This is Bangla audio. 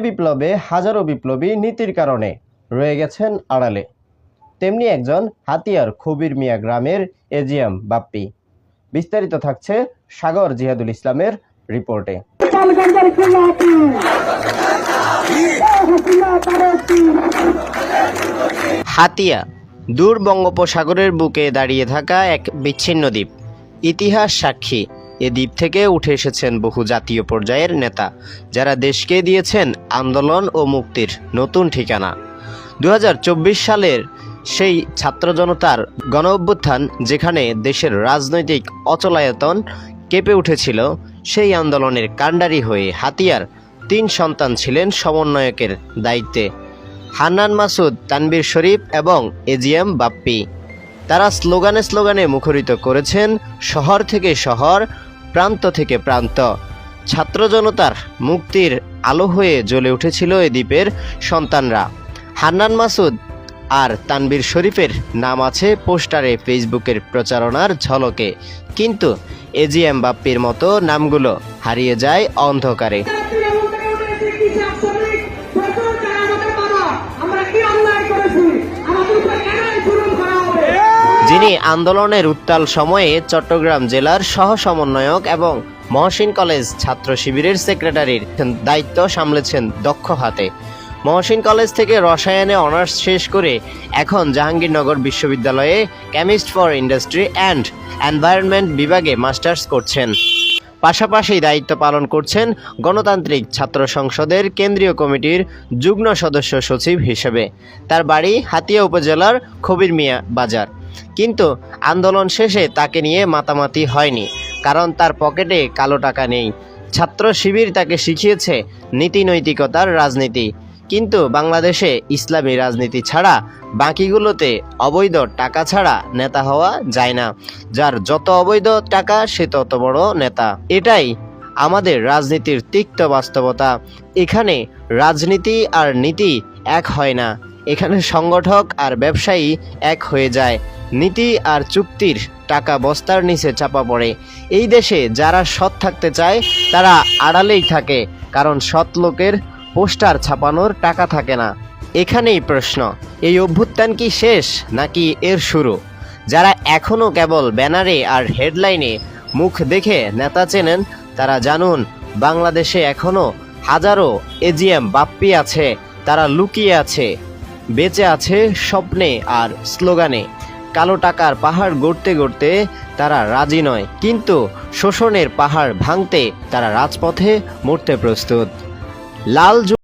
বিপ্লবে হাজারো বিপ্লবী নীতির কারণে রয়ে গেছেন আড়ালে। তেমনি একজন হাতিয়ার খবির মিয়া গ্রামের এজিএম বাপ্পি। বিস্তারিত থাকছে সাগর জিহাদুল ইসলামের রিপোর্টে। হাতিয়া, দূর বঙ্গোপসাগরের বুকে দাঁড়িয়ে থাকা এক বিচ্ছিন্ন দ্বীপ। ইতিহাস সাক্ষী। এ দ্বীপ থেকে উঠে এসেছেন বহু জাতীয় পর্যায়ের নেতা, যারা দেশকে দিয়েছেন আন্দোলন ও মুক্তির নতুন ঠিকানা। দু হাজার চব্বিশ সালের সেই ছাত্র জনতার গণ অভ্যুত্থান যেখানে দেশের রাজনৈতিক অচলায়তন কেঁপে উঠেছিল, সেই আন্দোলনের কাণ্ডারি হয়ে হাতিয়ার তিন সন্তান ছিলেন সমন্বয়কের দায়িত্বে। হান্নান মাসুদ তানবীর শরীফ এবং এজিএম বাপ্পি। তারা স্লোগানে স্লোগানে মুখরিত করেছেন, শহর থেকে শহর প্রান্ত থেকে প্রান্ত। ছাত্র জনতার মুক্তির আলো হয়ে জ্বলে উঠেছিল এ দ্বীপের সন্তানরা। হান্নান মাসুদ আর তানবীর শরীফের নাম আছে পোস্টারে ফেসবুকের প্রচারণার ঝলকে। কিন্তু এজিএম বাপ্পির মতো নামগুলো হারিয়ে যায় অন্ধকারে। যিনি আন্দোলনের উত্তাল সময়ে চট্টগ্রাম জেলার সহ সমন্বয়ক এবং মহসিন কলেজ ছাত্র শিবিরের সেক্রেটারির দায়িত্ব সামলেছেন দক্ষ হাতে। মহসিন কলেজ থেকে রসায়নে অনার্স শেষ করে এখন জাহাঙ্গীরনগর বিশ্ববিদ্যালয়ে chemist for industry and environment বিভাগে মাস্টার্স করছেন। পাশাপাশি দায়িত্ব পালন করছেন গণতান্ত্রিক ছাত্র সংসদের কেন্দ্রীয় কমিটির যুগ্ম সদস্য সচিব হিসেবে। তার বাড়ি হাতিয়া উপজেলার খবির মিয়া বাজার। কিন্তু আন্দোলন শেষে তাকে নিয়ে মাতামাতি হয়নি, কারণ তার পকেটে কালো টাকা নেই। ছাত্র শিবির তাকে শিখিয়েছে নীতি নৈতিকতার রাজনীতি। কিন্তু বাংলাদেশে ইসলামী রাজনীতি ছাড়া বাকিগুলোতে অবৈধ টাকা ছাড়া নেতা হওয়া যায় না। যার যত অবৈধ টাকা, সে তত বড় নেতা। এটাই আমাদের রাজনীতির তিক্ত বাস্তবতা। এখানে রাজনীতি আর নীতি এক হয় না। এখানে সংগঠক আর ব্যবসায়ী এক হয়ে যায়। নীতি আর চুক্তির টাকা বস্তার নিচে চাপা পড়ে। এই দেশে যারা সৎ থাকতে চায়, তারা আড়ালেই থাকে, কারণ সৎ লোকের পোস্টার ছাপানোর টাকা থাকে না। এখানেই প্রশ্ন, এই অভ্যুত্থান কি শেষ নাকি এর শুরু? যারা এখনও কেবল ব্যানারে আর হেডলাইনে মুখ দেখে নেতা চেনেন, তারা জানুন, বাংলাদেশে এখনও হাজারো এজিএম বাপ্পি আছে, তারা লুকিয়ে আছে, বেঁচে আছে স্বপ্নে আর স্লোগানে। কালো টাকার পাহাড় গড়তে গড়তে তারা রাজি নয়। কিন্তু শোষণের পাহাড় ভাঙতে তারা রাজপথে মরতে প্রস্তুত। লাল